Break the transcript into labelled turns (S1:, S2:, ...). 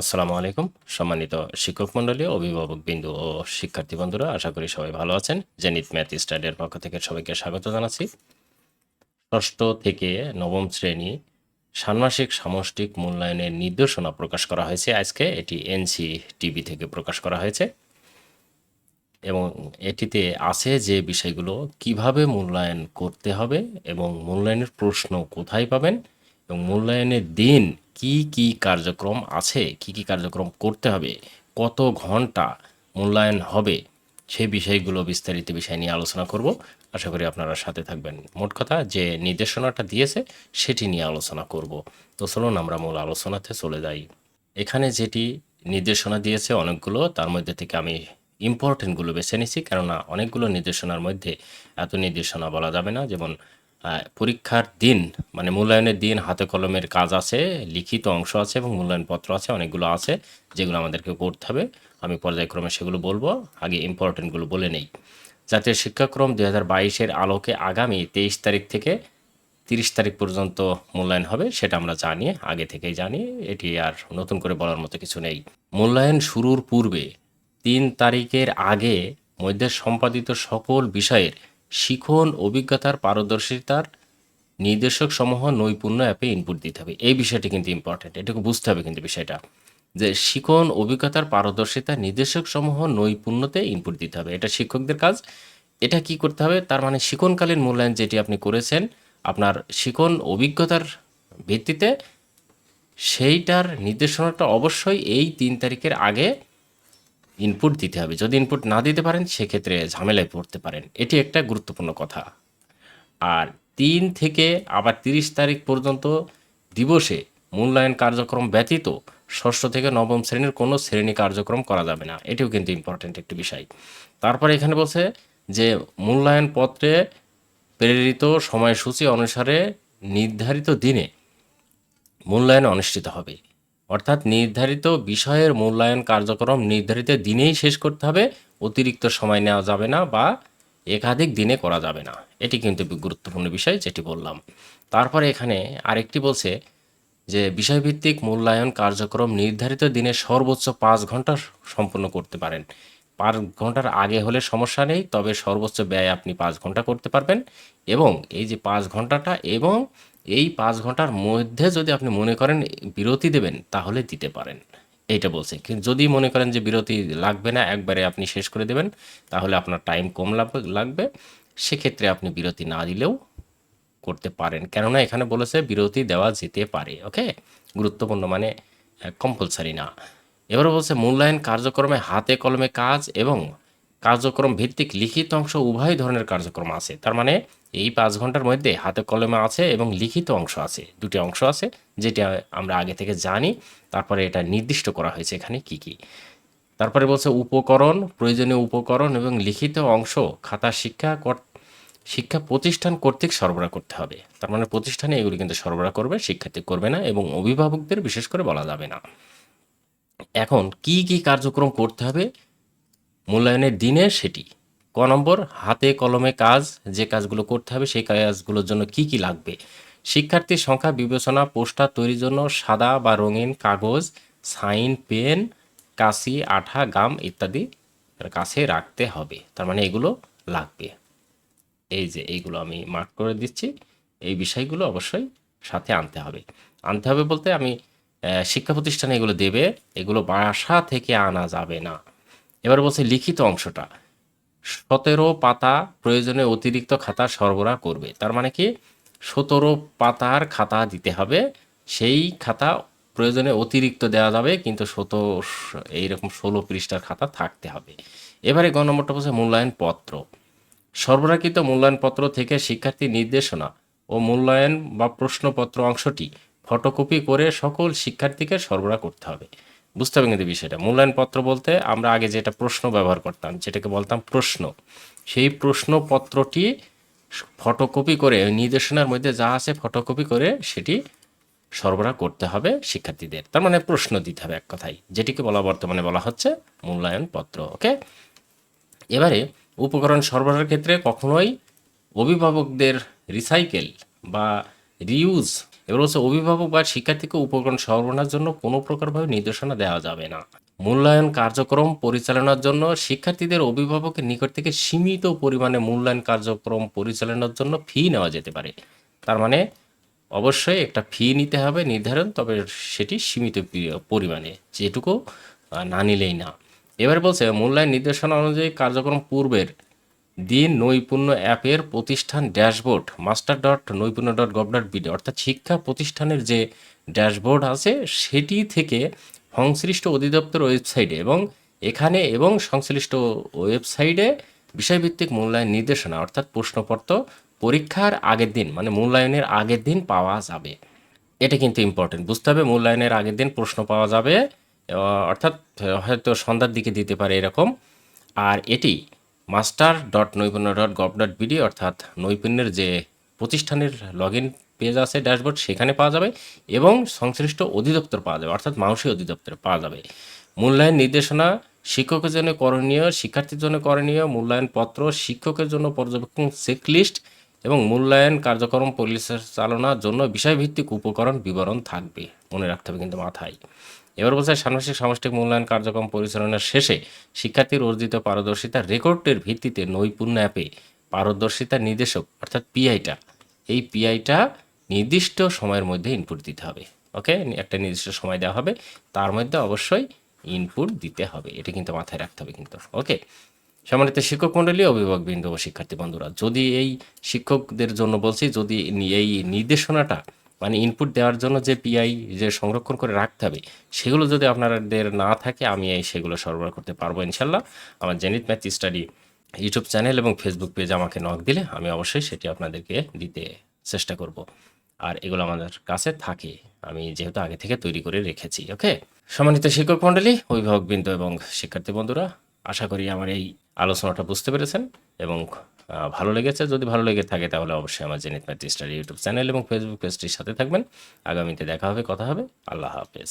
S1: আসসালামু আলাইকুম, সম্মানিত শিক্ষক মণ্ডলী, অভিভাবক বিন্দু ও শিক্ষার্থী বন্ধুরা, আশা করি সবাই ভালো আছেন। জেনিত ম্যাথ স্টাডির পক্ষ থেকে সবাইকে স্বাগত জানাচ্ছি। ষষ্ঠ থেকে নবম শ্রেণি ষান্মাসিক সামষ্টিক মূল্যায়নের নির্দেশনা প্রকাশ করা হয়েছে। আজকে এটি এনসি টিভি থেকে প্রকাশ করা হয়েছে। এবং এটিতে আছে যে বিষয়গুলো, কীভাবে মূল্যায়ন করতে হবে এবং মূল্যায়নের প্রশ্ন কোথায় পাবেন এবং মূল্যায়নের দিন কি কি কার্যক্রম আছে, কি কি কার্যক্রম করতে হবে, কত ঘণ্টা মূল্যায়ন হবে সেই বিষয়গুলো বিস্তারিত বিষয় নিয়ে আলোচনা করব। আশা করি আপনারা সাথে থাকবেন। মোট কথা যে নির্দেশনাটা দিয়েছে, সেটি নিয়ে আলোচনা করব। তো চলুন আমরা মূল আলোচনাতে চলে যাই। এখানে যেটি নির্দেশনা দিয়েছে অনেকগুলো, তার মধ্যে থেকে আমি ইম্পর্টেন্টগুলো বেছে নিছি কেননা অনেকগুলো নির্দেশনার মধ্যে এত নির্দেশনা বলা যাবে না। যেমন পরীক্ষার দিন মানে মূল্যায়নের দিন, হাতে কলমের কাজ আছে, লিখিত অংশ আছে এবং মূল্যায়নপত্র আছে, অনেকগুলো আছে, যেগুলো আমাদেরকে করতে হবে। আমি পর্যায়ক্রমে সেগুলো বলব, আগে ইম্পর্টেন্টগুলো বলে নেই। জাতীয় শিক্ষাক্রম দুই হাজার বাইশের আলোকে আগামী তেইশ তারিখ থেকে তিরিশ তারিখ পর্যন্ত মূল্যায়ন হবে, সেটা আমরা জানি, আগে থেকেই জানি, এটি আর নতুন করে বলার মতো কিছু নেই। মূল্যায়ন শুরুর পূর্বে তিন তারিখের আগে মধ্যে সম্পাদিত সকল বিষয়ের শিখন, অভিজ্ঞতার, পারদর্শিতার নির্দেশক সমূহ নৈপুণ্য অ্যাপে ইনপুট দিতে হবে। এই বিষয়টি কিন্তু ইম্পর্টেন্ট এটুকু বুঝতে হবে কিন্তু বিষয়টা। যে শিখন, অভিজ্ঞতার, পারদর্শিতা নির্দেশক সমূহ নৈপুণ্যতে ইনপুট দিতে হবে। এটা শিক্ষকদের কাজ। এটা কি করতে হবে? তার মানে শিখনকালীন মূল্যায়ন যেটি আপনি করেছেন, আপনার শিখন, অভিজ্ঞতার ভিত্তিতে সেইটার নির্দেশনাটা অবশ্যই এই তিন তারিখের আগে ইনপুট দিতে হবে। যদি ইনপুট না দিতে পারেন, সেক্ষেত্রে ঝামেলায় পড়তে পারেন। এটি একটা গুরুত্বপূর্ণ কথা। আর তিন থেকে আবার তিরিশ তারিখ পর্যন্ত দিবসে মূল্যায়ন কার্যক্রম ব্যতীত ষষ্ঠ থেকে নবম শ্রেণির কোনো শ্রেণি কার্যক্রম করা যাবে না। এটিও কিন্তু ইম্পর্ট্যান্ট একটি বিষয়। তারপরে এখানে বলছে যে, মূল্যায়ন পত্রে প্রেরিত সময়সূচি অনুসারে নির্ধারিত দিনে মূল্যায়ন অনুষ্ঠিত হবে। অর্থাৎ নির্ধারিত বিষয়ের মূল্যায়ন কার্যক্রম নির্ধারিত দিনেই শেষ করতে হবে, অতিরিক্ত সময় নেওয়া যাবে না বা একাধিক দিনে করা যাবে না। এটি কিন্তু গুরুত্বপূর্ণ বিষয় যেটি বললাম। তারপরে এখানে আরেকটি বলছে যে, বিষয়ভিত্তিক মূল্যায়ন কার্যক্রম নির্ধারিত দিনে সর্বোচ্চ পাঁচ ঘণ্টা সম্পন্ন করতে পারেন। পাঁচ ঘণ্টার আগে হলে সমস্যা নেই, তবে সর্বোচ্চ ব্যয় আপনি পাঁচ ঘণ্টা করতে পারবেন এবং এই যে পাঁচ ঘন্টাটা এবং এই পাঁচ ঘণ্টার মধ্যে যদি আপনি মনে করেন বিরতি দেবেন, তাহলে দিতে পারেন। এইটা বলছে। কিন্তু যদি মনে করেন যে বিরতি লাগবে না, একবারে আপনি শেষ করে দেবেন, তাহলে আপনার টাইম কম লাগবে। সেক্ষেত্রে আপনি বিরতি না দিলেও করতে পারেন। কেননা এখানে বলেছে বিরতি দেওয়া যেতে পারে, ওকে? গুরুত্বপূর্ণ মানে কম্পালসারি না। এবারে বলছে মূল্যায়ন কার্যক্রমে হাতে কলমে কাজ এবং কার্যক্রম ভিত্তিক লিখিত অংশ উভয় ধরনের কার্যক্রম আছে। তার মানে এই পাঁচ ঘণ্টার মধ্যে হাতে কলমে আছে এবং লিখিত অংশ আছে। দুটি অংশ আছে, যেটা আমরা আগে থেকে জানি। তারপরে এটা নির্দিষ্ট করা হয়েছে এখানে কি কি। তারপরে বলছে উপকরণ, প্রয়োজনীয় উপকরণ এবং লিখিত অংশ, খাতা, শিক্ষা শিক্ষা প্রতিষ্ঠান কর্তৃক সরবরাহ করতে হবে। তার মানে প্রতিষ্ঠানে এগুলি কিন্তু সরবরাহ করবে, শিক্ষার্থী করবে না এবং অভিভাবকদের বিশেষ করে বলা যাবে না। এখন কি কি কার্যক্রম করতে হবে মূল্যায়নের দিনে সেটি। ক নম্বর, হাতে কলমে কাজ, যে কাজগুলো করতে হবে সেই কাজগুলোর জন্য কি কি লাগবে? শিক্ষার্থীর সংখ্যা বিবেচনা, পোস্টার তৈরির জন্য সাদা বা রঙিন কাগজ, সাইন, পেন, কাশি, আঠা, গাম ইত্যাদি কাছে রাখতে হবে। তার মানে এগুলো লাগবে। এই যে এইগুলো আমি মার্ক করে দিচ্ছি, এই বিষয়গুলো অবশ্যই সাথে আনতে হবে। আনতে হবে বলতে আমি শিক্ষা প্রতিষ্ঠানে এগুলো দেবে, এগুলো বাসা থেকে আনা যাবে না। এবার বলছে লিখিত অংশটা। সতেরো পাতা প্রয়োজনে অতিরিক্ত খাতা সরবরাহ করবে। তার মানে কি? সতেরো পাতার খাতা দিতে হবে, সেই খাতা প্রয়োজনে অতিরিক্ত দেওয়া যাবে, কিন্তু শত এইরকম ষোলো পৃষ্ঠার খাতা থাকতে হবে। এবারে গ নম্বরটা বলছে মূল্যায়ন পত্র সরবরাহকৃত মূল্যায়নপত্র থেকে শিক্ষার্থী নির্দেশনা ও মূল্যায়ন বা প্রশ্নপত্র অংশটি ফটোকপি করে সকল শিক্ষার্থীকে সরবরাহ করতে হবে। বুঝতে হবে কিন্তু বিষয়টা। মূল্যায়নপত্র বলতে আমরা আগে যেটা প্রশ্ন ব্যবহার করতাম, যেটাকে বলতাম প্রশ্ন। সেই প্রশ্নপত্রটি ফটোকপি করে নির্দেশনার মধ্যে যা আছে ফটোকপি করে সেটি সরবরাহ করতে হবে শিক্ষার্থীদের। তার মানে প্রশ্ন দিতে হবে এক কথায়, যেটিকে বলা বর্তমানে বলা হচ্ছে মূল্যায়নপত্র, ওকে? এবারে উপকরণ সরবরাহের ক্ষেত্রে কখনোই অভিভাবকদের রিসাইকেল বা রিউজ এবার হচ্ছে অভিভাবক বা শিক্ষার্থীকে উপকরণ সরবরাহের জন্য কোনো প্রকারভাবে নির্দেশনা দেওয়া যাবে না। মূল্যায়ন কার্যক্রম পরিচালনার জন্য শিক্ষার্থীদের অভিভাবকের নিকট থেকে সীমিত পরিমাণে মূল্যায়ন কার্যক্রম পরিচালনার জন্য ফি নেওয়া যেতে পারে। তার মানে অবশ্যই একটা ফি নিতে হবে নির্ধারণ, তবে সেটি সীমিত পরিমাণে, যেটুকু না নিলেই না। এবার বলছে, মূল্যায়ন নির্দেশনা অনুযায়ী কার্যক্রম পূর্বের দিন নৈপুণ্য অ্যাপের প্রতিষ্ঠান dashboard, master dot Naipunya dot gov dot BD, অর্থাৎ শিক্ষা প্রতিষ্ঠানের যে ড্যাশবোর্ড আছে, সেটি থেকে সংশ্লিষ্ট অধিদপ্তর ওয়েবসাইটে এবং এখানে এবং সংশ্লিষ্ট ওয়েবসাইটে বিষয়ভিত্তিক মূল্যায়ন নির্দেশনা, অর্থাৎ প্রশ্নপত্র পরীক্ষার আগের দিন মানে মূল্যায়নের আগের দিন পাওয়া যাবে। এটা কিন্তু ইম্পর্টেন্ট বুঝতে হবে মূল্যায়নের আগের দিন প্রশ্ন পাওয়া যাবে, অর্থাৎ হয়তো সন্ধ্যার দিকে দিতে পারে এরকম। আর এটি master dot Naipunya dot gov dot BD অর্থাৎ নৈপুণ্যের যে প্রতিষ্ঠানের লগ ইন পেজ আছে ড্যাশবোর্ড সেখানে পাওয়া যাবে এবং সংশ্লিষ্ট অধিদপ্তর পাওয়া যাবে, অর্থাৎ মাউসী অধিদপ্তরে পাওয়া যাবে। মূল্যায়ন নির্দেশনা, শিক্ষকের জন্য করণীয়, শিক্ষার্থীর জন্য করণীয়, মূল্যায়ন পত্র, শিক্ষকের জন্য পর্যবেক্ষণ চেকলিস্ট এবং মূল্যায়ন কার্যক্রম পরিচালনার জন্য বিষয়ভিত্তিক উপকরণ বিবরণ থাকবে। মনে রাখতে হবে কিন্তু মাথায়। এবার বলছে ষান্মাসিক সামষ্টিক মূল্যায়ন কার্যক্রম পরিচালনার শেষে শিক্ষার্থীর অর্জিত পারদর্শিতার রেকর্ডের ভিত্তিতে নৈপুণ্য অ্যাপে পারদর্শিতা নির্দেশক, অর্থাৎ পিআইটা, এই পিআইটা নির্দিষ্ট সময়ের মধ্যে ইনপুট দিতে হবে, ওকে? একটা নির্দিষ্ট সময় দেওয়া হবে, তার মধ্যে অবশ্যই ইনপুট দিতে হবে, এটা কিন্তু মাথায় রাখতে হবে কিন্তু, ওকে? সম্মানিত শিক্ষক মণ্ডলী, অভিভাবকবৃন্দ ও শিক্ষার্থী বন্ধুরা, যদি এই শিক্ষকদের জন্য বলছি, যদি এই নির্দেশনাটা মানে ইনপুট দেওয়ার জন্য যে পিআই যে সংরক্ষণ করে রাখতে হবে, সেগুলো যদি আপনাদের না থাকে, আমি এই সেগুলো সরবরাহ করতে পারব ইনশাল্লাহ। আমার Zenith math study YouTube channel এবং ফেসবুক পেজ আমাকে নক দিলে আমি অবশ্যই সেটি আপনাদেরকে দিতে চেষ্টা করব। আর এগুলো আমাদের কাছে থাকে, আমি যেহেতু আগে থেকে তৈরি করে রেখেছি ওকে সম্মানিত শিক্ষক মণ্ডলী, অভিভাবকবৃন্দ এবং শিক্ষার্থী বন্ধুরা, আশা করি আমার এই আলোচনাটা বুঝতে পেরেছেন এবং ভালো লেগেছে। যদি ভালো লেগে থাকে তাহলে অবশ্যই আমার Zenit math study YouTube channel এবং ফেসবুক পেজটির সাথে থাকবেন। আগামীতে দেখা হবে, কথা হবে। আল্লাহ হাফেজ।